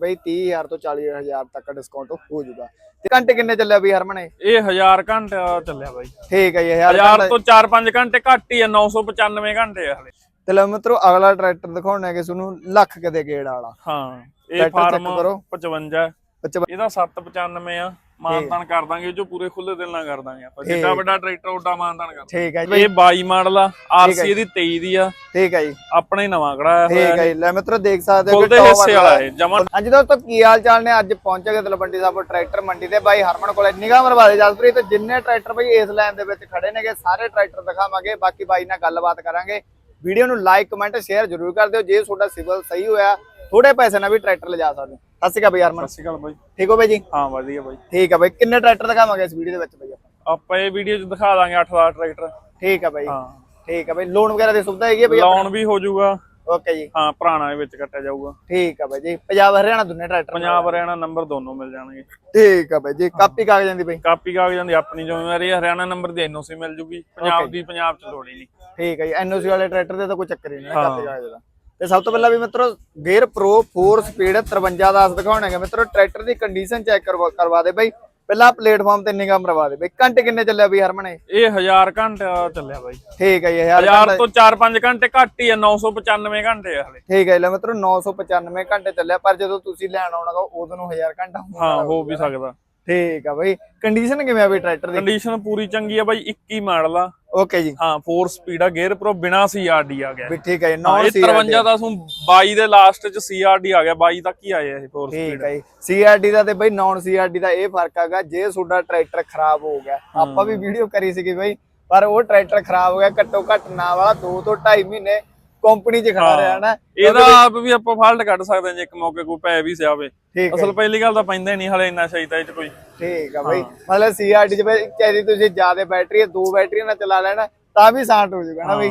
ਬਈ 30000 ਤੋਂ 40000 ਤੱਕ ਡਿਸਕਾਊਂਟ ਹੋ ਜਾਊਗਾ। ਤੇ ਘੰਟੇ ਕਿੰਨੇ ਚੱਲਿਆ ਵੀ ਹਰਮਨ? ਇਹ ਇਹ 1000 ਘੰਟੇ ਚੱਲਿਆ ਬਾਈ। ਠੀਕ ਹੈ ਜੀ 1000 1000 ਤੋਂ 4-5 ਘੰਟੇ ਘੱਟ ਹੀ ਆ 995 ਘੰਟੇ ਆ ਹਲੇ। ਤੇ ਲਓ ਮਿੱਤਰੋ ਅਗਲਾ ਟਰੈਕਟਰ ਦਿਖਾਉਣਾ ਹੈ ਕਿ ਤੁਹਾਨੂੰ ਲੱਖ ਕਿਤੇ ਗੇੜ ਵਾਲਾ। ਹਾਂ ਇਹ ਫਾਰਮ check ਕਰੋ। 55 ਬੱਚਾ ਇਹਦਾ 795 ਆ। ਮਾਨਤਾਨ ਕਰ ਦਾਂਗੇ ਜੋ ਪੂਰੇ ਖੁੱਲੇ ਦਿਲ ਨਾਲ ਕਰ ਦਾਂਗੇ ਆਪਾਂ। ਜਿੱਡਾ ਠੀਕ। ਵੱਡਾ ਟਰੈਕਟਰ ਓਡਾ ਮਾਨਤਾਨ ਕਰ ਠੀਕ ਹੈ ਜੀ। ਇਹ 22 ਮਾਡਲ ਆ ਠੀਕ ਹੈ ਆਰਸੀ ਇਹਦੀ 23 ਦੀ ਆ। ਠੀਕ ਹੈ ਜੀ। ਆਪਣੇ ਨਵਾਂ ਕਢਾਇਆ ਠੀਕ ਹੋਇਆ ਹੈ ਜੀ। ਲੈ ਮਿੱਤਰੋ ਦੇਖ ਸਕਦੇ ਹੋ ਕਿ ਹਿੱਸੇ ਵਾਲਾ ਇਹ ਜਮਾ ਹਾਂਜੀ ਦੋਸਤੋ ਕੀ ਹਾਲ ਚਾਲ ਨੇ? ਅੱਜ ਪਹੁੰਚੇ ਗਏ ਤਲਵੰਡੀ ਸਾਹਿਬ ਟਰੈਕਟਰ ਮੰਡੀ ਤੇ ਬਾਈ ਹਰਮਨ ਕੋਲੇ ਨਿਗਾਹ ਮਰਵਾ ਦੇ ਜਸਪ੍ਰੀਤ ਜਿੰਨੇ ਟਰੈਕਟਰ ਬਾਈ ਇਸ ਲਾਈਨ ਦੇ ਵਿੱਚ ਖੜੇ ਨੇਗੇ ਸਾਰੇ ਟਰੈਕਟਰ ਦਿਖਾਵਾਂਗੇ। ਬਾਕੀ ਬਾਈ ਨਾਲ ਗੱਲਬਾਤ ਕਰਾਂਗੇ। ਵੀਡੀਓ ਨੂੰ ਲਾਈਕ ਕਮੈਂਟ ਸ਼ੇਅਰ ਜ਼ਰੂਰ ਕਰ ਦਿਓ। ਜੇ ਤੁਹਾਡਾ ਸਿਵਲ ਸਹੀ ਹੋਇਆ ਥੋੜੇ ਪੈਸੇ ਨਾਲ ਵੀ ਟਰੈਕਟਰ ਲਿਜਾ ਸਕਦੇ ਹੋ। ਸਤਿ ਸ਼੍ਰੀ ਅਕਾਲ ਬਾਈ ਹਰਮਨ। ਸਤਿ ਸ਼੍ਰੀ ਅਕਾਲ ਬਾਈ। ਠੀਕ ਹੋ ਬਾਈ ਜੀ? ਹਾਂ ਵਧੀਆ ਬਾਈ। ਠੀਕ ਹੈ ਬਾਈ ਕਿੰਨੇ ਟਰੈਕਟਰ ਦਿਖਾਵਾਂਗੇ ਇਸ ਵੀਡੀਓ ਦੇ ਵਿੱਚ ਬਾਈ ਆਪਾਂ? ਆਪਾਂ ਇਹ ਵੀਡੀਓ 'ਚ ਦਿਖਾ ਦਾਂਗੇ 8-10 ਟਰੈਕਟਰ। ਠੀਕ ਹੈ ਬਾਈ ਹਾਂ। ਠੀਕ ਹੈ ਬਾਈ ਲੋਨ ਵਗੈਰਾ ਦੀ ਸੁਵਿਧਾ ਹੈਗੀ ਬਾਈ ਲੋਨ ਵੀ ਹੋ ਜਾਊਗਾ। ਓਕੇ ਜੀ। ਹਾਂ ਪੁਰਾਣਾ ਵਿੱਚ ਕੱਟਿਆ ਜਾਊਗਾ। ਠੀਕ ਹੈ ਬਾਈ ਜੀ ਪੰਜਾਬ ਹਰਿਆਣਾ ਦੋਨੇ ਟਰੈਕਟਰ ਪੰਜਾਬ ਹਰਿਆਣਾ ਨੰਬਰ ਦੋਨੋਂ ਮਿਲ ਜਾਣਗੇ। ਠੀਕ ਹੈ ਬਾਈ ਜੀ ਕਾਪੀ ਕਾਗਜ਼ਾਂ ਦੀ ਬਾਈ? ਕਾਪੀ ਕਾਗਜ਼ਾਂ ਦੀ ਆਪਣੀ ਜ਼ਿੰਮੇਵਾਰੀ ਹਰਿਆਣਾ ਨੰਬਰ ਦੀ ਐਨਓਸੀ ਮਿਲ ਜੂਗੀ। ਪੰਜਾਬ ਦੀ ਪੰਜਾਬ 'ਚ ਲੋੜ ਹੀ ਨਹੀਂ। ਠੀਕ ਹੈ ਜੀ ਐਨਓਸੀ ਵਾਲੇ ਟਰੈਕਟਰ ਦੇ ਤਾਂ ਕੋਈ ਚੱਕਰ ਹੀ ਨਹੀਂ। ਕਾਪੀ ਕਾਗਜ਼ ਦਾ। ਤੇ ਸਭ ਤੋਂ ਪਹਿਲਾਂ ਵੀ ਮਿੱਤਰੋ ਗੇਅਰ ਪ੍ਰੋ 4 ਸਪੀਡ 53 ਦਾ ਦਿਖਾਉਣਾ ਹੈਗਾ ਮਿੱਤਰੋ ਟਰੈਕਟਰ ਦੀ ਕੰਡੀਸ਼ਨ ਚੈੱਕ ਕਰਵਾ ਦੇ ਬਾਈ। ਪਹਿਲਾਂ ਪਲੇਟਫਾਰਮ ਤੇ ਨਿਗਾਹ ਮਰਵਾ ਦੇ ਬਾਈ। ਘੰਟੇ ਕਿੰਨੇ ਚੱਲਿਆ ਵੀ ਹਰਮਨ ਇਹ? ਇਹ 1000 ਘੰਟੇ ਚੱਲਿਆ ਬਾਈ। ਠੀਕ ਹੈ ਜੀ ਯਾਰ 1000 ਤੋਂ 4-5 ਘੰਟੇ ਘੱਟ ਹੀ ਆ 995 ਘੰਟੇ ਆ ਹਲੇ। ਠੀਕ ਹੈ ਲੈ ਮਿੱਤਰੋ 995 ਘੰਟੇ ਚੱਲਿਆ। ਪਰ ਜਦੋਂ ਤੁਸੀਂ ਲੈਣ ਆਉਣਾਗਾ ਉਦੋਂ ਨੂੰ 1000 ਘੰਟਾ। ਹਾਂ ਹੋ ਵੀ ਸਕਦਾ। ਠੀਕ ਆ ਬਾਈ। ਕੰਡੀਸ਼ਨ ਕਿਵੇਂ ਆ ਬਈ ਟਰੈਕਟਰ ਦੀ? ਕੰਡੀਸ਼ਨ ਪੂਰੀ ਚੰਗੀ ਆ ਬਾਈ 21 ਮਾਡਲ ਆ। ਓਕੇ ਜੀ। ਹਾਂ 4 ਸਪੀਡ ਆ ਗੇਅਰ ਪ੍ਰੋ ਬਿਨਾ ਸੀਆਰਡੀ ਆ ਗਿਆ। ਵੀ ਠੀਕ ਹੈ ਹਾਂ, ਨੌਨ ਇਹ 53 ਦਾ ਸੂ 22 ਦੇ ਲਾਸਟ ਚ ਸੀਆਰਡੀ ਆ ਗਿਆ 22 ਤੱਕ ਹੀ ਆਏ ਆ ਇਹ 4 ਠੀਕ ਸਪੀਡ ਹੈ ਜੀ ਸੀਆਰਡੀ ਦਾ ਤੇ ਬਈ ਨਾਨ ਸੀਆਰਡੀ ਦਾ ਇਹ ਫ਼ਰਕ ਹੈਗਾ ਜੇ ਤੁਹਾਡਾ ਟਰੈਕਟਰ ਖਰਾਬ ਹੋ ਗਿਆ। ਆਪਾਂ ਵੀ ਵੀਡੀਓ ਕਰੀ ਸੀਗੀ ਬਈ ਪਰ ਉਹ ਟਰੈਕਟਰ ਖਰਾਬ ਹੋ ਗਿਆ ਘੱਟੋ ਘੱਟ ਨਾ ਵਾਲਾ 2 ਤੋਂ 2.5 ਮਹੀਨੇ ਕੰਪਨੀ 'ਚ ਖੜਾ ਰਿਹਾ ਨਾ। ਇਹਦਾ ਆਪ ਵੀ ਆਪਾਂ ਫਾਲਟ ਕੱਢ ਸਕਦੇ ਹਾਂ ਜੇ ਇੱਕ ਮੌਕੇ ਕੋਈ ਪੈ ਵੀ ਸਿਆਵੇ। ਹੈ ਅਸਲ ਪਹਿਲੀ ਗੱਲ ਤਾਂ ਪੈਂਦਾ ਹੀ ਨਹੀਂ ਹਲੇ ਇੰਨਾ ਚਾਹੀਦਾ ਇਹ ਚ ਕੋਈ। ਠੀਕ ਆ ਬਈ। ਮਤਲਬ ਸੀਆਰਡੀ 'ਚ ਚਾਹੇ ਤੁਸੀਂ ਜ਼ਿਆਦਾ ਬੈਟਰੀ ਦੋ ਬੈਟਰੀਆਂ ਨਾਲ ਚਲਾ ਲੈਣਾ ਤਾਂ ਵੀ ਸਾਂਟ ਹੋ ਜਾਊਗਾ ਨਾ ਬਈ।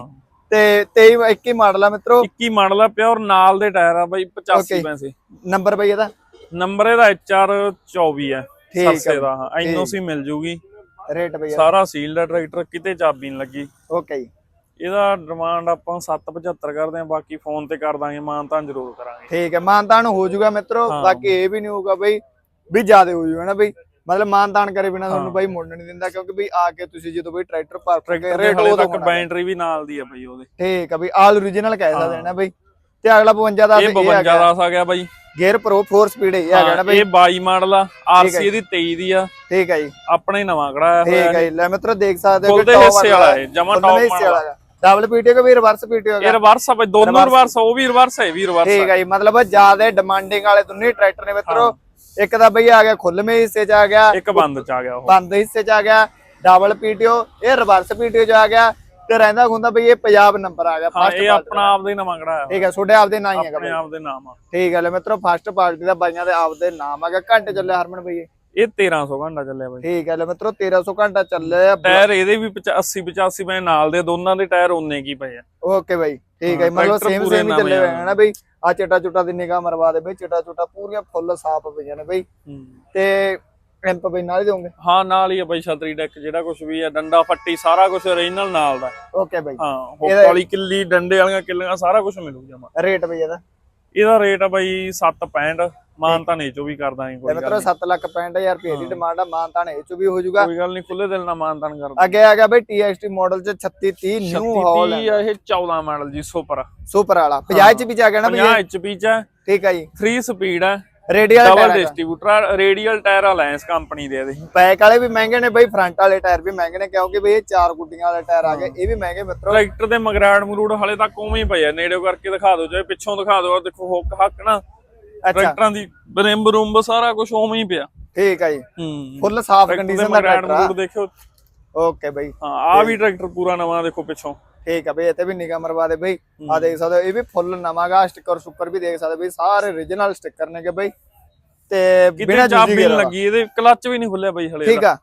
ਤੇ 23 21 ਮਾਡਲ ਆ ਮਿੱਤਰੋ। 21 ਮਾਡਲ ਆ ਪਿਓਰ ਨਾਲ ਦੇ ਟਾਇਰ ਆ ਬਾਈ 85 Okay. ਪੈਸੇ। ਨੰਬਰ ਬਈ ਇਹਦਾ? ਨੰਬਰ ਇਹਦਾ HR 24 ਆ ਸਰਸੇ ਦਾ। ਹਾਂ ਐਨਓਸੀ ਮਿਲ ਜੂਗੀ। ਰੇਟ ਬਈ ਸਾਰਾ ਸੀਲ ਦਾ ਟਰੈਕਟਰ ਕਿਤੇ ਚਾਬੀ ਨਹੀਂ ਲੱਗੀ। ਓਕੇ ਜੀ। ਇਹਦਾ ਡਿਮਾਂਡ ਆਪਾਂ 775 ਕਰਦੇ ਆ ਬਾਕੀ ਫੋਨ ਤੇ ਕਰ ਦਾਂਗੇ ਮਾਨ ਤਾਂ ਜ਼ਰੂਰ ਕਰਾਂਗੇ। ਠੀਕ ਹੈ ਮਾਨਤਾਨ ਹੋ ਜਾਊਗਾ ਮਿੱਤਰੋ ਬਾਕੀ ਇਹ ਵੀ ਨਹੀਂ ਹੋਊਗਾ ਬਈ ਵੀ ਜ਼ਿਆਦਾ ਹੋ ਜਾਊਗਾ ਨਾ ਬਈ। ਮਤਲਬ ਮਾਨਤਾਨ ਕਰੇ ਬਿਨਾ ਤੁਹਾਨੂੰ ਬਈ ਮੁੜਨ ਨਹੀਂ ਦਿੰਦਾ ਕਿਉਂਕਿ ਬਈ ਆ ਕੇ ਤੁਸੀਂ ਜਦੋਂ ਬਈ ਟਰੈਕਟਰ ਪਾਰ ਕਰਕੇ ਰੇਟ ਉਹਦਾ ਤੱਕ ਬੈਟਰੀ ਵੀ ਨਾਲ ਦੀ ਆ ਬਈ ਉਹਦੇ। ਠੀਕ ਆ ਬਈ ਆਲ origignal ਕਹਿ ਸਕਦੇ ਹਾਂ। ਨਾ ਬਈ। ਤੇ ਅਗਲਾ 52 ਦਾ ਇਹ 52 ਦਾ ਆ ਗਿਆ ਬਾਈ। ਗੇਅਰ ਪ੍ਰੋ 4 ਸਪੀਡ ਇਹ ਹੈਗਾ ਨਾ ਹਾਂ, ਬਈ। ਇਹ 22 ਮਾਡਲ ਆ ਆਰਸੀ ਇਹਦੀ 23 ਦੀ ਆ। ਠੀਕ ਹੈ ਜੀ। ਆਪਣੇ ਨਵਾਂ ਕਢਾਇਆ ਹੋਇਆ ਠੀਕ ਹੈ ਜੀ। ਲੈ ਮਿੱਤਰੋ ਦੇਖ ਸਕਦੇ ਹੋ ਖੁੱਲਦੇ ਹਿੱਸੇ ਵਾਲਾ ਇਹ ਜਮਾ ਟੌਪ ਵਾਲਾ ਡਬਲ ਪੀਟੀਓ ਕਿ ਵੀ ਰਿਵਰਸ ਪੀਟੀਓ ਇਹ ਰਿਵਰਸ ਆ ਬਈ ਦੋਨੋਂ ਰਿਵਰਸ ਉਹ ਵੀ ਰਿਵਰਸ ਹੈ ਵੀ ਰਿਵਰਸ ਠੀਕ ਹੈ ਜੀ ਮਤਲਬ ਜ਼ਿਆਦਾ ਡਿਮਾਂਡਿੰਗ ਵਾਲੇ ਦੋਨੇ ਟਰੈਕਟਰ ਨੇ ਮਿੱਤਰੋ। ਇੱਕ ਤਾਂ ਬਈ ਆ ਗਿਆ ਖੁੱਲਵੇਂ ਹਿੱਸੇ ਚ ਆ ਗਿਆ। ਇੱਕ ਬੰਦ ਚ ਆ ਗਿਆ ਉਹ। ਬੰਦ ਹਿੱਸੇ ਚ ਆ ਗਿਆ ਡਬਲ ਪੀਟੀਓ ਇਹ ਰਿਵਰਸ ਪੀਟੀਓ ਚ ਆ ਗਿਆ। ਤੇ ਰਹਿੰਦਾ ਹੁੰਦਾ ਬਈ ਇਹ ਪੰਜਾਬ ਨੰਬਰ ਆ ਗਿਆ ਫਸਟ ਇਹ ਆਪਣਾ ਆਪ ਦਾ ਹੀ ਕਢਾਇਆ ਹੋਇਆ। ਠੀਕ ਹੈ ਛੋਟੇ ਆਪਦੇ ਨਾਂ ਹੀ ਹੈਗਾ ਆਪਣੇ ਬਈ। ਆਪ ਦੇ ਨਾਮ ਆ। ਠੀਕ ਹੈ ਲੈ ਮਿੱਤਰੋ ਫਸਟ ਪਾਰਟੀ ਦਾ ਬਾਈਆਂ ਦੇ ਆਪਦੇ ਨਾਮ ਹੈਗਾ ਘੰਟੇ ਚੱਲੇ ਹਰਮਨ ਬਈ ਇਹ। ਇਹ 1300 ਘੰਟਾ ਚੱਲਿਆ ਬਾਈ। ਠੀਕ ਹੈ ਲੈ ਮਿੱਤਰੋ 1300 ਘੰਟਾ ਚੱਲਿਆ ਟਾਇਰ ਇਹਦੇ ਵੀ 80 85 ਪਏ ਨਾਲ ਦੇ ਦੋਨਾਂ ਦੇ ਟਾਇਰ ਉਨੇ ਕੀ ਪਏ ਆ। ਓਕੇ ਬਾਈ ਠੀਕ ਹੈ ਮਤਲਬ ਸੇਮ ਸੇਮ ਹੀ ਚੱਲੇ ਹੋਏ ਨੇ ਨਾ ਬਈ। ਆ ਚਟਾ ਚੁਟਾ ਦੀ ਨਿਗਾਹ ਮਰਵਾ ਦੇ ਬਈ ਚਟਾ ਚੁਟਾ ਪੂਰੀਆਂ ਫੁੱਲ ਸਾਫ਼ ਪਈਆਂ ਨੇ ਬਈ। ਤੇ ਐਂਪ ਬਈ ਨਾਲ ਹੀ ਦੋਗੇ ਹਾਂ ਨਾਲ ਹੀ ਆ ਬਾਈ ਛਤਰੀ ਡੈਕ ਜਿਹੜਾ ਕੁਝ ਵੀ ਆ ਡੰਡਾ ਫੱਟੀ ਸਾਰਾ ਕੁਝ ਓਰੀਜਨਲ ਨਾਲ ਦਾ। ਓਕੇ ਬਾਈ। ਹਾਂ ਹੁੱਕ ਵਾਲੀ ਕਿੱਲੀ ਡੰਡੇ ਵਾਲੀਆਂ ਕਿੱਲੀਆਂ ਸਾਰਾ ਕੁਝ ਮਿਲੂ ਜਮਾ ਰੇਟ ਬਈ ਇਹਦਾ? ਇਹਦਾ ਰੇਟ ਆ ਬਾਈ 765 ਮਾਨ ਤਾਂ ਨਹੀਂ ਚੋ ਵੀ ਕਰ ਦਾਂਗੇ ਕੋਈ ਗੱਲ ਮਿੱਤਰੋ 7 ਲੱਖ 65000 ਰੁਪਏ ਦੀ ਡਿਮਾਂਡ ਆ ਮਾਨਤਾਨ ਇਹ ਚ ਵੀ ਹੋ ਜਾਊਗਾ। ਕੋਈ ਗੱਲ ਨਹੀਂ ਖੁੱਲੇ ਦਿਲ ਨਾਲ ਮਾਨ ਤਾਨ ਕਰ ਅੱਗੇ ਆ ਗਿਆ ਬਈ TXT ਮਾਡਲ ਚ 3630 ਨਿਊ ਹਾਲ 36 ਆ ਇਹ 14 ਮਾਡਲ ਜੀ ਸੁਪਰ ਸੁਪਰ ਵਾਲਾ। 50 ਚ ਵੀ ਜਾ ਗਿਆ ਨਾ ਬਈ 50 HP ਚ ਹੈ। ਠੀਕ ਹੈ ਜੀ। 3 ਸਪੀਡ ਹੈ। Radial double tyre distributor radial tyre Alliance company ਦੇ ਇਹਦੇ। ਬੈਕ ਵਾਲੇ ਵੀ ਮਹਿੰਗੇ ਨੇ ਬਈ ਫਰੰਟ ਵਾਲੇ ਟਾਇਰ ਵੀ ਮਹਿੰਗੇ ਨੇ ਕਿਉਂਕਿ ਬਈ ਇਹ ਚਾਰ ਗੁੱਡੀਆਂ ਵਾਲੇ ਟਾਇਰ ਆ ਗਏ। ਇਹ ਵੀ ਮਹਿੰਗੇ ਮਿੱਤਰੋ। ਟਰੈਕਟਰ ਦੇ ਮਗਰਾੜ ਮਰੂੜ ਹਲੇ ਤੱਕ ਉਵੇਂ ਹੀ ਪਏ ਆ। ਨੇੜੇ ਕਰਕੇ ਦਿਖਾ ਦਿਓ ਚਾਹੇ ਪਿੱਛੋਂ ਦਿਖਾ ਦਿਓ ਦੇਖੋ ਹੁੱਕ ਹੱਕ ਨਾ। ਟਰੈਕਟਰਾਂ ਦੀ ਬਰਿੰਬ ਰੁੰਬ ਸਾਰਾ ਕੁਝ ਉਵੇਂ ਹੀ ਪਿਆ। ਠੀਕ ਹੈ ਜੀ। ਹੂੰ। ਫੁੱਲ ਸਾਫ਼ ਕੰਡੀਸ਼ਨ ਦਾ ਟਰੈਕਟਰ ਮਰੂੜ ਦੇਖਿਓ। ਆ ਓਕੇ ਬਈ। ਹਾਂ ਆ ਵੀ ਟਰੈਕਟਰ ਪੂਰਾ ਨਵਾਂ ਦੇਖੋ ਪਿੱਛੋਂ। ਠੀਕ ਆ ਬਈ ਇੱਥੇ ਵੀ ਨਿਗਾਹ ਮਰਵਾ ਦੇ ਬਈ। ਆ ਦੇਖ ਸਕਦੇ ਹੋ ਇਹ ਵੀ ਫੁੱਲ ਨਵਾਂਗਾ ਸਟicker ਸੁੱਕਰ ਵੀ ਦੇਖ ਸਕਦੇ ਬਈ ਸਾਰੇ origignal ਸਟicker ਨੇਗੇ ਬਈ। ਤੇ ਬਿਨਾ ਚਾਬੀ ਨਹੀਂ ਲੱਗੀ ਇਹਦੇ ਕਲੱਚ ਵੀ ਨਹੀਂ ਖੁੱਲਿਆ ਬਈ ਹਲੇ ਠੀਕ ਆ।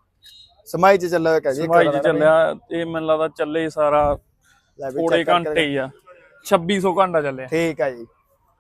ਸਮਾਈ ਚ ਚੱਲਿਆ ਹੋਇਆ ਜੀ ਭਾਈ ਜੀ ਚੱਲਿਆ ਇਹ ਮੈਨੂੰ ਲੱਗਦਾ ਚੱਲੇ ਸਾਰਾ ਕਰਕੇ ਘੰਟੇ ਹੀ ਆ। 2600 ਘੰਟਾ ਚੱਲਿਆ। ਠੀਕ ਆ ਜੀ।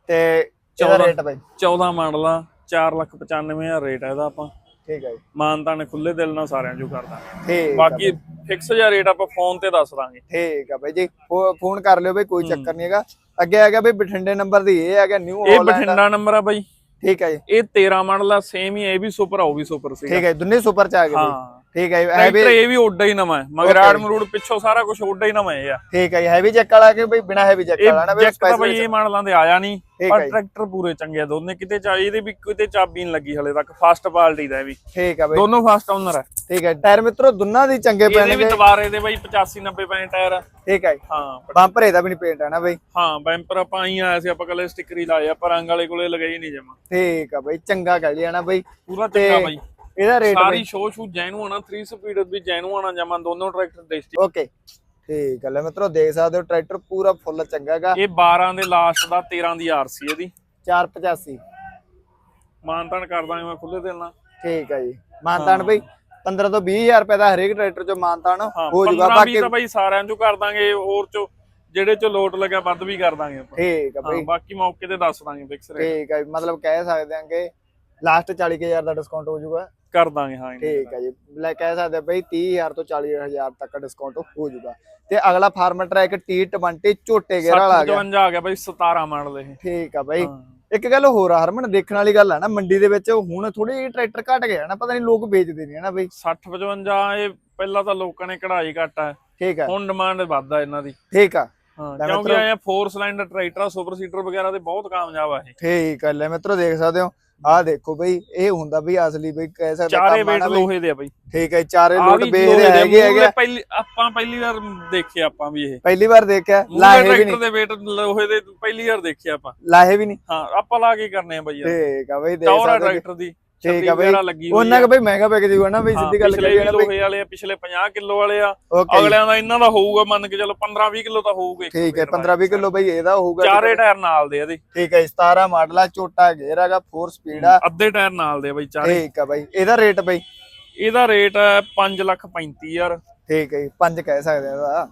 ਤੇ ਇਹਦਾ ਰੇਟ ਬਈ। 14 ਮਾਡਲ ਆ 495000 ਰੇਟ ਆ ਇਹਦਾ ਆਪਾਂ। ਠੀਕ ਆ ਜੀ। ਮਾਨਤਾ ਨੇ ਖੁੱਲੇ ਦਿਲ ਨਾਲ ਸਾਰਿਆਂ ਨੂੰ ਕਰਦਾ ਠੀਕ ਆ ਬਾਕੀ ਫਿਕਸ ਜਿਹਾ ਰੇਟ ਆਪਾਂ ਫੋਨ ਤੇ ਦੱਸ ਦਾਂਗੇ। ਠੀਕ ਆ ਬਈ। ਜੀ ਫੋ- ਫੋਨ ਕਰ ਲਿਓ ਬਈ ਕੋਈ ਚੱਕਰ ਨਹੀਂ ਹੈਗਾ। ਅੱਗੇ ਆ ਗਿਆ ਬਈ ਬਠਿੰਡੇ ਨੰਬਰ ਦੀ। ਇਹ ਆ ਗਿਆ ਨਿਊ ਇਹ ਬਠਿੰਡਾ ਨੰਬਰ ਆ ਬਾਈ। ਠੀਕ ਹੈ ਜੀ। ਇਹ 13 ਮਾਡਲ ਆ ਸੇਮ ਹੀ ਇਹ ਵੀ ਸੁਪਰ ਆ ਉਹ ਵੀ ਸੁਪਰ ਸੀ ਠੀਕ ਹੈ ਦੋਨੇ ਸੁਪਰ ਚ ਆ ਗਏ ਬਈ। ਹਾਂ ਠੀਕ ਹੈ ਜੀ, ਟਰੈਕਟਰ ਹੈਵੀ ਇਹ ਵੀ ਓਡਾ ਹੀ ਨਵਾਂ ਹੈ। ਮਗਰਾੜ ਮਰੂੜ ਪਿੱਛੋਂ ਸਾਰਾ ਕੁਝ ਓਡਾ ਹੀ ਨਵਾਂ ਹੈ ਆ ਠੀਕ ਹੈ ਹੈਵੀ ਜੈਕ ਵਾਲਾ ਕਿ ਬਈ ਬਿਨਾ ਹੈਵੀ ਜੈਕ ਵਾਲਾ ਨਾ ਬਈ ਵਿੱਚ। ਇਹ ਮਾਡਲਾਂ ਦੇ ਆਇਆ ਨਹੀਂ ਪਰ ਹੈ। ਟਰੈਕਟਰ ਪੂਰੇ ਚੰਗੇ ਆ ਦੋਨੇ ਕਿਤੇ ਚਾ ਇਹਦੇ ਵੀ ਕਿਤੇ ਚਾਬੀ ਨਹੀਂ ਲੱਗੀ ਹਲੇ ਤੱਕ ਫਾਸਟ ਪਾਲਟੀ ਦਾ ਇਹ ਵੀ। ਠੀਕ ਹੈ ਬਈ। ਦੋਨੋਂ ਫਾਸਟ ਓਨਰ ਹੈ ਠੀਕ ਹੈ ਟਾਇਰ ਮਿੱਤਰੋ ਦੋਨਾਂ ਦੀ ਚੰਗੇ ਇਹਦੇ ਵੀ ਪੈਣਗੇ। ਦੁਬਾਰੇ ਦੇ ਬਈ 85 90 ਪੈਣ ਟਾਇਰ। ਠੀਕ ਹੈ। ਹਾਂ ਬੰਪਰ ਇਹਦਾ ਵੀ ਨਹੀਂ ਪੇਂਟ ਹੈ ਨਾ ਬਈ। ਹਾਂ ਬੈਂਪਰ ਆਪਾਂ ਆਈ ਆਇਆ ਸੀ ਆਪਾਂ ਕੱਲੇ ਸਟicker ਹੀ ਲਾਏ ਆ ਪਰ ਰੰਗ ਵਾਲੇ ਕੋਲੇ ਲਗਾਈ ਨਹੀਂ ਜਮਾ। ਠੀਕ ਆ ਬਈ ਚੰਗਾ ਕਹਿ ਲਿਆ ਨਾ ਬਈ। ਪੂਰਾ ਚੰਗਾ ਬਾਈ। ਇਹਦਾ ਰੇਟ ਸਾਰੀ ਸ਼ੋ ਸ਼ੂ ਜੈਨੂ ਆਣਾ 3 ਸਪੀਡ ਵੀ ਜੈਨੂ ਆਣਾ ਜਮਾ ਦੋਨੋਂ ਟਰੈਕਟਰ ਦੇਸਟੀ ਓਕੇ ਠੀਕ ਹੈ ਲੈ ਮਿੱਤਰੋ ਦੇਖ ਸਕਦੇ ਹੋ ਟਰੈਕਟਰ ਪੂਰਾ ਫੁੱਲ ਚੰਗਾ ਹੈਗਾ। ਇਹ 12 ਦੇ ਲਾਸਟ ਦਾ 13 ਦੀ ਆਰਸੀ ਇਹਦੀ। 485 ਮਾਨਤਾਨ ਕਰ ਦਾਂਗੇ ਮੈਂ ਖੁੱਲੇ ਦਿਲ ਨਾਲ। ਠੀਕ ਹੈ ਜੀ। ਮਾਨਤਾਨ ਬਈ 15 ਤੋਂ 20000 ਰੁਪਏ ਦਾ ਹਰੇਕ ਟਰੈਕਟਰ ਚੋਂ ਮਾਨਤਾਨ ਹਾਂ ਜੂਗਾ। 15 ਬਾਕੀ ਤਾਂ ਬਾਈ ਸਾਰਿਆਂ ਚੋਂ ਕਰ ਦਾਂਗੇ ਹੋਰ ਚੋਂ ਜਿਹੜੇ ਚੋਂ ਲੋਟ ਲੱਗਿਆ ਵੱਧ ਵੀ ਕਰ ਦਾਂਗੇ ਆਪਾਂ। ਠੀਕ ਆ ਹਾਂ ਬਈ ਬਾਕੀ ਮੌਕੇ ਤੇ ਦੱਸ ਦਾਂਗੇ ਫਿਕਸ ਰੇਟ ਠੀਕ ਹੈ ਜੀ, ਮਤਲਬ ਕਹਿ ਸਕਦੇ ਕਿ ਲਾਸਟ 40000 ਦਾ ਡਿਸਕਾਊਂਟ ਹੋ ਜਾਊਗਾ। ਕਰ ਦਾਂਗੇ ਹਾਂ ਠੀਕ ਹੈ ਜੀ। ਲੈ ਕਹਿ ਸਕਦੇ ਹਾਂ ਬਈ 30000 ਤੋਂ 40000 ਤੱਕ ਡਿਸਕਾਊਂਟ ਹੋ ਜਾਊਗਾ। ਤੇ ਅਗਲਾ ਫਾਰਮਰ ਟਰੈਕ T20 ਝੋਟੇ ਗੇਅਰ ਵਾਲਾ ਆ ਗਿਆ 55 ਆ ਗਿਆ ਬਾਈ 17 ਮਾਡਲ ਇਹ। ਠੀਕ ਆ ਬਈ। ਹਾਂ। ਇੱਕ ਗੱਲ ਹੋਰ ਆ ਹਰਮਨ ਦੇਖਣ ਵਾਲੀ ਗੱਲ ਆ ਨਾ ਮੰਡੀ ਦੇ ਵਿੱਚ ਹੁਣ ਥੋੜੀ ਟਰੈਕਟਰ ਘਟ ਗਿਆ ਨਾ ਪਤਾ ਨਹੀਂ ਲੋਕ ਵੇਚਦੇ ਨਹੀਂ ਨਾ ਬਈ। 60 55 ਇਹ ਪਹਿਲਾਂ ਤਾਂ ਲੋਕਾਂ ਨੇ ਕਢਾਈ ਘੱਟ ਹੈ ਠੀਕ ਆ। ਹੁਣ ਡਿਮਾਂਡ ਵੱਧ ਆ ਇਹਨਾਂ ਦੀ। ਠੀਕ ਆ। ਹਾਂ ਲੈ ਕਿਉਂਕਿ ਮਿੱਤਰੋ- ਆਇਆ 4 ਸਿਲੰਡਰ ਟਰੈਕਟਰ ਆ ਸੁਪਰ ਸੀਟਰ ਵਗੈਰਾ ਤੇ ਬਹੁਤ ਕਾਮਯਾਬ ਆ ਇਹ। ਠੀਕ ਆ ਲੈ ਮਿੱਤਰੋ ਦੇਖ ਸਕਦੇ ਹੋ। ਆਹ ਦੇਖੋ ਬਈ ਇਹ ਹੁੰਦਾ ਬਈ ਅਸਲੀ ਬਈ ਕਹਿ ਸਕਦੇ ਚਾਰੇ ਵੇਟ। ਲੋਹੇ ਦੇ ਆ ਬਾਈ। ਠੀਕ ਹੈ ਚਾਰੇ ਲੋਟ ਵੀ ਵੇਚਦੇ ਲੋਹੇ ਦੇ ਹੈਗੇ ਹੈਗੇ ਪਹਿਲੀ ਆਪਾਂ ਪਹਿਲੀ ਵਾਰ ਦੇਖੇ ਆਪਾਂ ਵੀ ਇਹ। ਪਹਿਲੀ ਵਾਰ ਦੇਖਿਆ ਲਾਹੇ ਵੀ ਟਰੈਕਟਰ ਨਹੀਂ। ਦੇ ਵੇਟ ਲੋਹੇ ਦੇ ਪਹਿਲੀ ਵਾਰ ਦੇਖੇ ਆਪਾਂ। ਲਾਹੇ ਵੀ ਨਹੀਂ। ਹਾਂ ਆਪਾਂ ਲਾ ਕੇ ਕਰਨੇ ਆ ਬਾਈ ਠੀਕ ਆ ਬਈ ਦੇਖ ਟੌਰ ਆ ਸਕਦੇ ਹੋ। ਟਰੈਕਟਰ ਦੀ। ਠੀਕ ਆ ਬਈ। ਉਹਨਾਂ। ਕਿ ਬਈ ਮਹਿੰਗਾ ਵਿਕ ਜੂਗਾ ਨਾ ਬਈ ਸਿੱਧੀ ਗੱਲ ਵੀ ਨਾ ਬਈ। ਲੋਹੇ ਵਾਲੇ ਆ ਪਿਛਲੇ 50 ਕਿਲੋ ਵਾਲੇ ਆ। ਅਗਲਿਆਂ ਦਾ ਇਹਨਾਂ ਦਾ ਹੋਊਗਾ ਮੰਨ ਕੇ ਚਲੋ 15 20 ਕਿਲੋ ਤਾਂ ਹੋਊਗਾ ਠੀਕ ਹੈ weight ਦਾ। 15 20 ਕਿਲੋ ਬਈ ਇਹਦਾ ਹੋਊਗਾ। ਚਾਰੇ ਟਾਇਰ ਨਾਲ ਦੇ ਇਹਦੇ। ਠੀਕ ਹੈ 17 ਮਾਡਲ ਆ ਛੋਟਾ ਗੇਅਰ ਹੈਗਾ 4 ਸਪੀਡ ਆ। ਅੱਧੇ ਟਾਇਰ ਨਾਲ ਦੇ ਬਾਈ ਚਾਰੇ। ਠੀਕ ਆ ਬਈ ਇਹਦਾ ਰੇਟ ਬਈ? ਇਹਦਾ ਰੇਟ ਹੈ 5 ਲੱਖ 35 ਹਜ਼ਾਰ। ਠੀਕ ਹੈ ਜੀ, ਪੰਜ ਕਹਿ ਸਕਦੇ ਆ ਇਹਦਾ।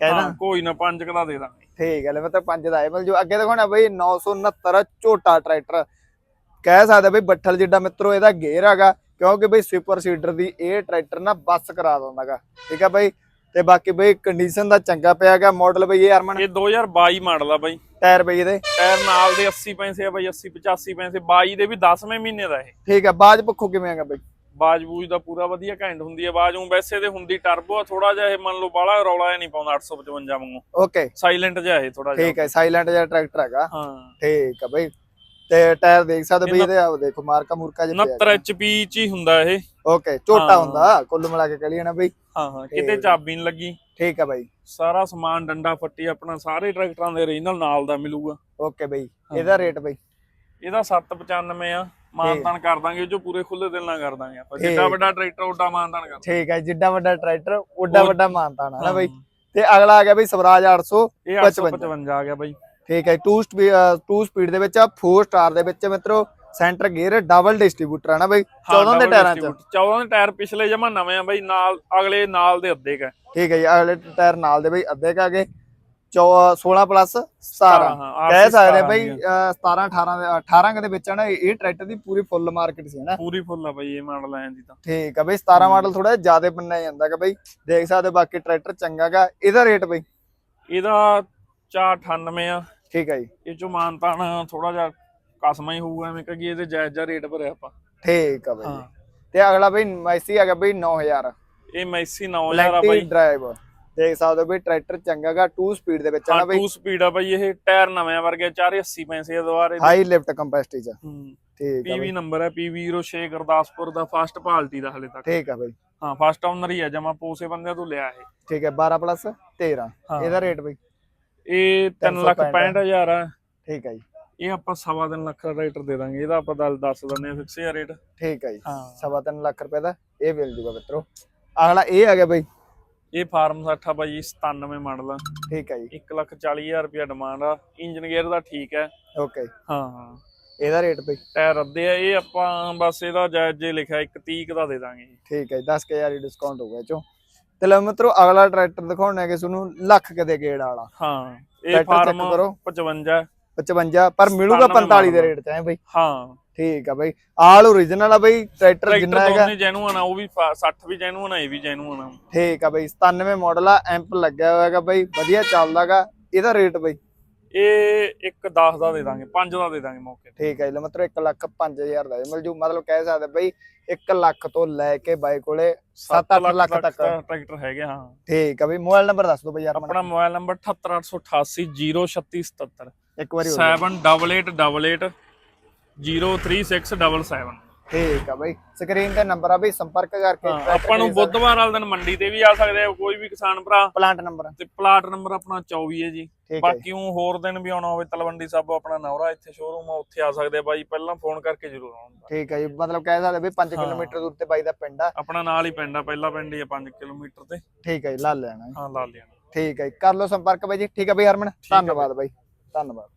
ਕਹਿਣਾ ਕੋਈ ਨਾ 5 ਕਦਾ ਦੇ ਦਾਂਗੇ। ਠੀਕ ਹੈ ਲੈ ਮਤਲਬ ਪੰਜ ਦਾ ਹੈ ਮਤਲਬ ਜੋ ਅੱਗੇ ਦਿਖਾਉਣਾ ਬਈ 969 ਝੋਟਾ ਟਰੈਕਟਰ। ਕਹਿ ਸਕਦੇ ਬਈ ਬੱਠਲ ਜਿੱਡਾ ਮਿੱਤਰੋ ਇਹਦਾ ਗੇਅਰ ਹੈਗਾ ਕਿਉਂਕਿ ਬਈ ਸੁਪਰ ਸੀਡਰ ਦੀ ਇਹ ਟਰੈਕਟਰ ਨਾ ਬੱਸ ਕਰਾ ਦਿੰਦਾਗਾ ਠੀਕ ਹੈ ਬਈ? ਤੇ ਬਾਕੀ ਬਈ ਕੰਡੀਸ਼ਨ ਦਾ ਚੰਗਾ ਪਿਆ ਹੈਗਾ ਮਾਡਲ ਬਈ ਇਹ ਹਰਮਨ। ਇਹ 2022 ਮਾਡਲ ਆ ਬਾਈ। ਟਾਇਰ ਬਈ ਇਹਦੇ। ਟਾਇਰ ਨਾਲ ਦੇ 80 ਪੈਸੇ ਆ ਬਾਈ 80 85 ਪੈਸੇ। 22 ਦੇ ਵੀ 10ਵੇਂ ਮਹੀਨੇ ਦਾ ਇਹ। ਠੀਕ ਹੈ ਬਾਜ ਪੱਖੋਂ ਕਿਵੇਂ ਹੈਗਾ ਬਈ? ਬਾਜ ਬੂਜ ਦਾ ਪੂਰਾ ਵਧੀਆ ਘੈਂਟ ਹੁੰਦੀ ਹੈ ਬਾਜ ਉਹ ਵੈਸੇ ਤੇ ਹੁੰਦੀ ਟਰਬੋ ਆ ਥੋੜਾ ਜਿਹਾ ਇਹ ਮੰਨ ਲਓ ਬਾਹਲਾ ਰੌਲਾ ਨਹੀਂ ਪਾਉਂਦਾ 855 ਵਾਂਗੂ। ਓਕੇ ਸਾਇਲੈਂਟ ਜਿਹਾ ਇਹ ਥੋੜਾ ਜਿਹਾ। ਠੀਕ ਹੈ ਸਾਇਲੈਂਟ ਜਿਹਾ ਟਰੈਕਟਰ ਹੈਗਾ। ਹਾਂ। ਠੀਕ ਹੈ ਬਈ। ਤੇ ਟਾਇਰ ਦੇਖ ਸਕਦੇ ਬਈ ਇਹਦੇ ਆ ਦੇਖੋ ਮਾਰਕਾ ਮੁਰਕਾ ਜਿਹਾ 69 HP ਚ ਹੀ ਹੁੰਦਾ ਇਹ। ਓਕੇ ਹਾਂ। ਹੁੰਦਾ ਕੁੱਲ ਮਿਲਾ ਕੇ ਕਹ ਨਾ ਬਈ। ਹਾਂ ਹਾਂ ਕਿਤੇ ਚਾਬੀ ਨਹੀਂ ਲੱਗੀ। ਠੀਕ ਹੈ ਬਈ। ਸਾਰਾ ਸਮਾਨ ਡੰਡਾ ਫੱਟੀ ਆਪਣਾ ਸਾਰੇ ਟਰੈਕਟਰਾਂ ਦੇ ਓਰੀਜਨਲ ਨਾਲ ਦਾ ਮਿਲੂਗਾ। ਓਕੇ ਬਈ ਇਹਦਾ ਰੇਟ ਬਈ। ਇਹਦਾ 795 ਆ ਮਾਨਤਾਨ ਕਰ ਦਾਂਗੇ ਜੋ ਪੂਰੇ ਖੁੱਲੇ ਦਿਲ ਨਾਲ ਕਰ ਦਾਂਗੇ ਆਪਾਂ। ਜਿੱਡਾ। ਵੱਡਾ ਟਰੈਕਟਰ ਓਡਾ ਮਾਨਤਾਨ ਕਰ ਠੀਕ ਹੈ ਜਿੱਡਾ ਵੱਡਾ ਟਰੈਕਟਰ ਓਡਾ ਵੱਡਾ ਮਾਨਤਾਨ ਹੈ ਨਾ ਬਈ। ਤੇ ਅਗਲਾ ਆ ਗਿਆ ਬਈ ਸਵਰਾਜ 800 ਇਹ 855 ਆ ਗਿਆ ਬਾਈ। ਠੀਕ ਹੈ 2 2 ਸਪੀਡ ਦੇ ਵਿੱਚ ਆ 4 ਸਟਾਰ ਦੇ ਵਿੱਚ ਮਿੱਤਰੋ ਸੈਂਟਰ ਗੇਅਰ ਡਬਲ ਡਿਸਟ੍ਰੀਬਿਊਟਰ ਹੈ ਨਾ ਬਈ? 14 ਦੇ ਟਾਇਰਾਂ 'ਚ। 14 ਦੇ ਟਾਇਰ ਪਿਛਲੇ ਜਮਾ ਨਵੇਂ ਆ ਬਾਈ ਨਾਲ ਅਗਲੇ ਨਾਲ ਦੇ ਅੱਧੇ ਕ ਠੀਕ ਹੈ ਜੀ ਅਗਲੇ ਟਾਇਰ ਨਾਲ ਦੇ ਬਈ ਅੱਧੇ ਕਾ ਗਏ। 16 ਪਲੱਸ 17 ਹਾਂ, ਕਹਿ ਸਕਦੇ ਆ 17 ਬਈ ਅਹ, 17 18 ਦੇ 18 ਦੇ ਵਿੱਚ ਆ ਨਾ ਇਹ ਟਰੈਕਟਰ ਦੀ ਪੂਰੀ ਫੁੱਲ ਮਾਰਕੀਟ ਸੀ ਨਾ? ਪੂਰੀ ਫੁੱਲ ਆ ਬਾਈ ਇਹ ਮਾਡਲ ਆਇਆ ਦੀ ਤਾਂ। ਠੀਕ ਆ ਬਈ 17 ਮਾਡਲ ਥੋੜਾ ਜ਼ਿਆਦਾ ਬੰਨਿਆ ਜਾਂਦਾ ਕਿ ਬਈ। ਦੇਖ ਸਕਦੇ ਬਾਕੀ ਟਰੈਕਟਰ ਚੰਗਾਗਾ ਇਹਦਾ ਰੇਟ ਬਈ? ਇਹਦਾ 498 ਆ। ਠੀਕ ਹੈ ਜੀ। ਇਹ ਚੋਂ ਮਾਨਤਾਨ ਥੋੜਾ ਜਿਹਾ ਕਸਮਾ ਹੀ ਹੋਊਗਾ ਐਵੇਂ ਕਹੀ ਇਹਦੇ ਜਾਇਜ਼ ਜਿਹਾ ਰੇਟ ਭਰਿਆ ਆਪਾਂ। ਠੀਕ ਆ ਬਈ ਤੇ ਅਗਲਾ ਬਈ ਮੈਸੀ ਆ ਗਿਆ ਬਈ 9000 ਇਹ ਮੈਸੀ 9000 ਆ ਬਾਈ। ਡਰਾਈਵ ਦੇਖ ਸਕਦੇ ਹੋ ਬਈ ਟਰੈਕਟਰ ਚੰਗਾਗਾ 2 ਸਪੀਡ ਦੇ ਵਿੱਚ ਆ ਨਾ ਬਈ? 2 ਸਪੀਡ ਆ ਬਾਈ ਇਹ ਟਾਇਰ ਨਵੇਂ ਵਰਗੇ 480 ਪੈਸੇ ਆ ਦੁਆਰੇ ਹਾਈ ਲਿਫਟ ਕੰਪੈਸਿਟੀ ਚ। ਹੂੰ। ਠੀਕ ਆ ਪੀਵੀ ਨੰਬਰ ਹੈ PV06 ਗੁਰਦਾਸਪੁਰ ਦਾ ਫਸਟ ਪਾਲਟੀ ਦਾ ਹਲੇ ਤੱਕ। ਠੀਕ ਆ ਬਈ। ਹਾਂ ਫਸਟ ਓਨਰ ਹੀ ਹੈ ਜਮਾ ਪੋਸੇ ਬੰਦਿਆਂ ਤੋਂ ਲਿਆ ਇਹ। ਠੀਕ ਹੈ 12 ਪਲੱਸ 13 ਹਾਂ। ਇਹਦਾ ਰੇਟ ਬਈ? ਇਹ 3 ਲੱਖ 65000 ਆ। ਠੀਕ ਹੈ ਜੀ। ਇਹ ਆਪਾਂ ਸਵਾ ਤਿੰਨ ਲੱਖ ਦਾ ਰੇਟਰ ਦੇ ਦਾਂਗੇ ਇਹਦਾ ਆਪਾਂ ਦਲ ਦੱਸ ਦਿੰਦੇ ਆ ਫਿਕਸ ਆ ਰੇਟ। ਠੀਕ ਹੈ ਜੀ। ਹਾਂ। ਸਵਾ ਤਿੰਨ ਲੱਖ ਰੁਪਏ ਦਾ ਇਹ ਮਿਲ ਜੂਗਾ ਮਿੱਤਰੋ। ਅਗਲਾ ਇਹ ਆ ਗਿਆ ਬਈ। ਇਹ ਫਾਰਮ 60 ਆ ਬਾਈ 97 ਮਾਡਲ ਠੀਕ ਹੈ ਜੀ। 1 ਲੱਖ 40000 ਰੁਪਇਆ ਡਿਮਾਂਡ ਆ। ਇੰਜਨ ਗੇਅਰ ਦਾ ਠੀਕ ਹੈ ਓਕੇ ਹਾਂ। ਹਾਂ ਇਹਦਾ ਰੇਟ ਬਈ। ਟਾਇਰ ਅੱਧੇ ਆ ਇਹ ਆਪਾਂ ਬਸ ਇਹਦਾ ਜਾਇਜ਼ ਜੇ ਲਿਖਿਆ 130 ਦਾ ਦੇ ਦਾਂਗੇ। ਠੀਕ ਹੈ ਜੀ 10000 ਦੀ ਡਿਸਕਾਊਂਟ ਹੋ ਗਿਆ ਚੋਂ। ਤੇ ਲਓ ਮਿੱਤਰੋ ਅਗਲਾ ਟਰੈਕਟਰ ਦਿਖਾਉਣਾ ਹੈ ਕਿ ਤੁਹਾਨੂੰ ਲੱਖ ਕਿਤੇ ਗੇੜ ਵਾਲਾ। ਹਾਂ ਇਹ ਫਾਰਮ ਕਰੋ। 55 55 ਪਰ ਮਿਲੂਗਾ 97 45 ਦੇ ਰੇਟ ਚ ਹੈ ਬਈ? ਹਾਂ। ਠੀਕ ਆ ਬਈ। ਆਲ ਓਰੀਜਨਲ ਆ ਬਈ ਟਰੈਕਟਰ ਜਿੰਨਾ ਹੈਗਾ। ਦੋਨੇ ਜੈਨੂਅਨ ਆ ਉਹ ਵੀ ਫਾ- 60 ਵੀ ਜੈਨੂਅਨ ਆ ਇਹ ਵੀ ਜੈਨੂਅਨ ਆ। ਠੀਕ ਆ ਬਈ 97 ਮਾਡਲ ਆ ਐਂਪ ਲੱਗਿਆ ਹੋਇਆ ਹੈਗਾ ਬਈ ਵਧੀਆ ਚੱਲਦਾਗਾ ਇਹਦਾ ਰੇਟ ਬਈ ਇਹ ਇੱਕ 10 ਦਾ ਦੇ ਦਾਂਗੇ 5 ਦਾ ਦੇ ਦਾਂਗੇ ਮੌਕੇ ਤੇ। ਠੀਕ ਹੈ ਜੀ ਮਿੱਤਰੋ 1 ਲੱਖ 5000 ਦਾ। ਮਿਲ ਜੂ ਮਤਲਬ ਕਹਿ ਸਕਦੇ ਬਈ 1 ਲੱਖ ਤੋਂ ਲੈ ਕੇ ਬਾਈ ਕੋਲੇ 7-8 ਲੱਖ ਤੱਕ। ਟਰੈਕਟਰ ਹੈਗੇ ਹਾਂ। ਠੀਕ ਆ ਬਈ ਮੋਬਾਈਲ ਨੰਬਰ ਦੱਸ ਦਿਓ ਬਈ ਯਾਰ ਆਪਣਾ ਮੋਬਾਈਲ ਨੰਬਰ 78888 ਇੱਕ ਵਾਰੀ ਹੋਰ ਦਿਓ। 7888 03677 ਠੀਕ ਆ ਬਈ। ਸਕਰੀਨ ਤੇ ਨੰਬਰ ਆ ਬਈ ਸੰਪਰਕ ਕਰਕੇ ਆਪਾਂ ਨੂੰ ਬੁੱਧਵਾਰ ਵਾਲੇ ਦਿਨ ਮੰਡੀ ਤੇ ਵੀ ਆ ਸਕਦੇ ਆ ਕੋਈ ਵੀ ਕਿਸਾਨ ਭਰਾ। ਪਲਾਂਟ ਨੰਬਰ ਤੇ ਪਲਾਟ ਨੰਬਰ ਆਪਣਾ 24 ਹੈ ਜੀ। ਬਾਕੀ ਉਹ ਹੋਰ ਦਿਨ ਵੀ ਆਉਣਾ ਹੋਵੇ ਤਲਵੰਡੀ ਸਾਬੋ ਆਪਣਾ ਨੌਰਾ ਇੱਥੇ ਸ਼ੋਰੂਮ ਆ ਉੱਥੇ ਆ ਸਕਦੇ ਆ ਬਾਈ। ਪਹਿਲਾਂ ਫੋਨ ਕਰਕੇ ਜ਼ਰੂਰ ਆਉਣਾ। ਠੀਕ ਹੈ ਜੀ ਮਤਲਬ ਕਹਿ ਸਕਦੇ ਬਈ 5 ਹਾਂ। ਕਿਲੋਮੀਟਰ ਦੂਰ ਤੇ ਬਾਈ ਦਾ ਪਿੰਡ ਆ। ਆਪਣਾ ਨਾਲ ਹੀ ਪਿੰਡ ਆ ਪਹਿਲਾ ਪਿੰਡ ਹੀ ਆ 5 ਕਿਲੋਮੀਟਰ ਤੇ। ਠੀਕ ਹੈ ਜੀ ਲਾ ਲੈਣਾ। ਹਾਂ ਲਾ ਲਿਆ। ਠੀਕ ਹੈ ਜੀ ਕਰ ਲਓ ਸੰਪਰਕ ਬਾਈ ਜੀ। ਠੀਕ ਹੈ ਬਈ ਹਰਮਨ ਧੰਨਵਾਦ ਬਾਈ ਧੰਨਵਾਦ।